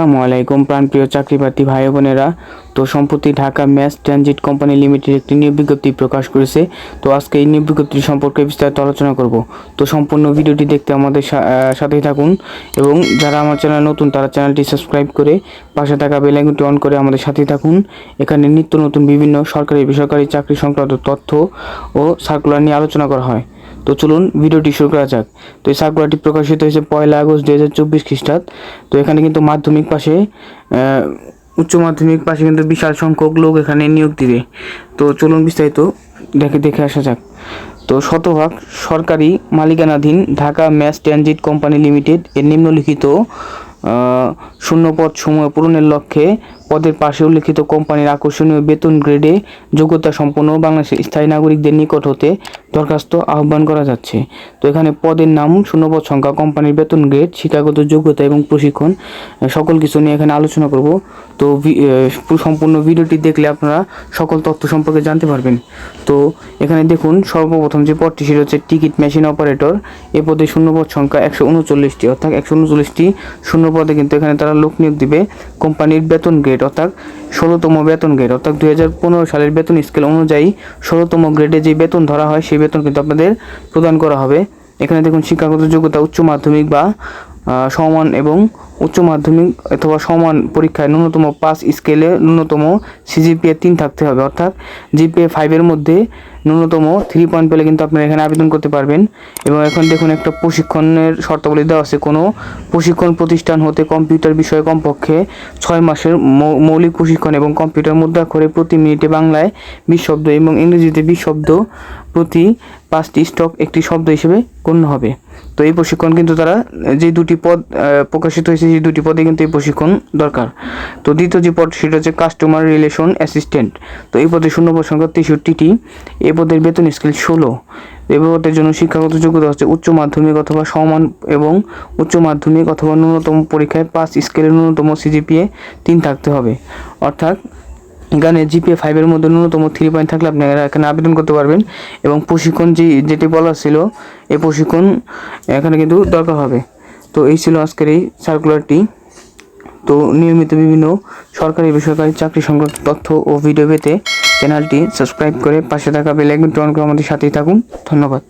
আসসালামু আলাইকুম, প্রাণপ্রিয় চাকরিপ্রার্থী ভাই বোনেরা। তো সম্প্রতি Dhaka mass transit company limited একটি নিয়োগ বিজ্ঞপ্তি প্রকাশ করেছে। তো আজকে এই নিয়োগ বিজ্ঞপ্তি সম্পর্কে বিস্তারিত আলোচনা করব। তো সম্পূর্ণ ভিডিওটি দেখতে আমাদের সাথেই থাকুন এবং যারা আমার চ্যানেল নতুন, তারা চ্যানেলটি সাবস্ক্রাইব করে পাশে থাকা বেল আইকনটি অন করে আমাদের সাথেই থাকুন। এখানে নিত্য নতুন বিভিন্ন সরকারি, বেসরকারি চাকরি সংক্রান্ত তথ্য ও সার্কুলার নিয়ে আলোচনা করা হয়। তো চলুন ভিডিওটি শুরু করা যাক। তো এই সার্কুলারটি প্রকাশিত হয়েছে পয়লা আগস্ট দু হাজার চব্বিশ খ্রিস্টাব্দ। তো এখানে কিন্তু মাধ্যমিক পাশে উচ্চ মাধ্যমিক পাশে কিন্তু বিশাল সংখ্যক লোক এখানে নিয়োগ দিবে। তো চলুন বিস্তারিত দেখে দেখে আসা যাক। তো শতভাগ সরকারি মালিকানাধীন Dhaka mass transit company limited এর নিম্নলিখিত আহ, শূন্যপদ সমূহ পূরণের লক্ষ্যে পদের পাশে উল্লিখিত কোম্পানির আকর্ষণীয় বেতন গ্রেডে যোগ্যতা সম্পন্ন বাংলাদেশের স্থায়ী নাগরিকদের নিকট হতে দরখাস্ত আহ্বান করা যাচ্ছে। তো এখানে পদের নাম, শূন্যপদ সংখ্যা, কোম্পানির বেতন গ্রেড, শিক্ষাগত যোগ্যতা এবং প্রশিক্ষণ সকল কিছু নিয়ে এখানে আলোচনা করব। তো সম্পূর্ণ ভিডিওটি দেখলে আপনারা সকল তথ্য সম্পর্কে জানতে পারবেন। তো এখানে দেখুন, সর্বপ্রথম যে পদটি, সেটা হচ্ছে টিকিট মেশিন অপারেটর। এ পদে শূন্যপদ সংখ্যা একশো উনচল্লিশটি, অর্থাৎ একশো উনচল্লিশটি শূন্য পদে কিন্তু এখানে তারা লোক নিয়োগ দিবে। কোম্পানির বেতন গ্রেড অর্থাৎ ষোলোতম বেতন গ্রেড অর্থাৎ দুই হাজার পনেরো সালের বেতন স্কেল অনুযায়ী ষোলোতম গ্রেডে যে বেতন ধরা হয়, সেই বেতন কিন্তু আপনাদের প্রদান করা হবে। এখানে দেখুন, শিক্ষাগত যোগ্যতা উচ্চ মাধ্যমিক বা সমান এবং উচ্চ মাধ্যমিক অথবা সমান পরীক্ষায় ন্যূনতম পাস স্কেলে ন্যূনতম সিজিপিএ তিন থাকতে হবে। অর্থাৎ জিপিএ ফাইভের মধ্যে ন্যূনতম থ্রি পয়েন্ট পেলে কিন্তু আপনারা এখানে আবেদন করতে পারবেন। এবং এখন দেখুন একটা প্রশিক্ষণের শর্তাবলী দেওয়া আছে। কোনো প্রশিক্ষণ প্রতিষ্ঠান হতে কম্পিউটার বিষয়ে কমপক্ষে ছয় মাসের মৌলিক প্রশিক্ষণ এবং কম্পিউটার মুদ্রাক্ষরে প্রতি মিনিটে বাংলায় বিশ শব্দ এবং ইংরেজিতে বিশ শব্দ প্রতি পাঁচটি স্টক একটি শব্দ হিসেবে গণ্য হবে। তো এই প্রশিক্ষণ কিন্তু তারা, যে দুটি পদ প্রকাশিত হয়েছে সেই দুটি পদে কিন্তু এই প্রশিক্ষণ দরকার। তো দ্বিতীয় যে পদ, সেটা হচ্ছে কাস্টমার রিলেশন অ্যাসিস্ট্যান্ট তো এই পদে শূন্য সংখ্যা তেষট্টিটি। এই পদের বেতন স্কেল ষোলো। এই পদের জন্য শিক্ষাগত যোগ্যতা হচ্ছে উচ্চ মাধ্যমিক অথবা সমান এবং উচ্চ মাধ্যমিক অথবা ন্যূনতম পরীক্ষায় পাঁচ স্কেলের ন্যূনতম সিজিপিএ তিন থাকতে হবে। অর্থাৎ এখানে জিপিএ ফাইভের মধ্যে ন্যূনতম থ্রি পয়েন্ট থাকলে আপনারা এখানে আবেদন করতে পারবেন এবং প্রশিক্ষণ যে, যেটি বলা ছিল, এই প্রশিক্ষণ এখানে কিন্তু দরকার হবে। তো এই ছিল আজকের এই সার্কুলারটি তো নিয়মিত বিভিন্ন সরকারি বেসরকারি চাকরি সংক্রান্ত তথ্য ও ভিডিও পেতে চ্যানেলটি সাবস্ক্রাইব করে পাশে থাকা বেল আইকনটি অন করে আমাদের সাথেই থাকুন। ধন্যবাদ।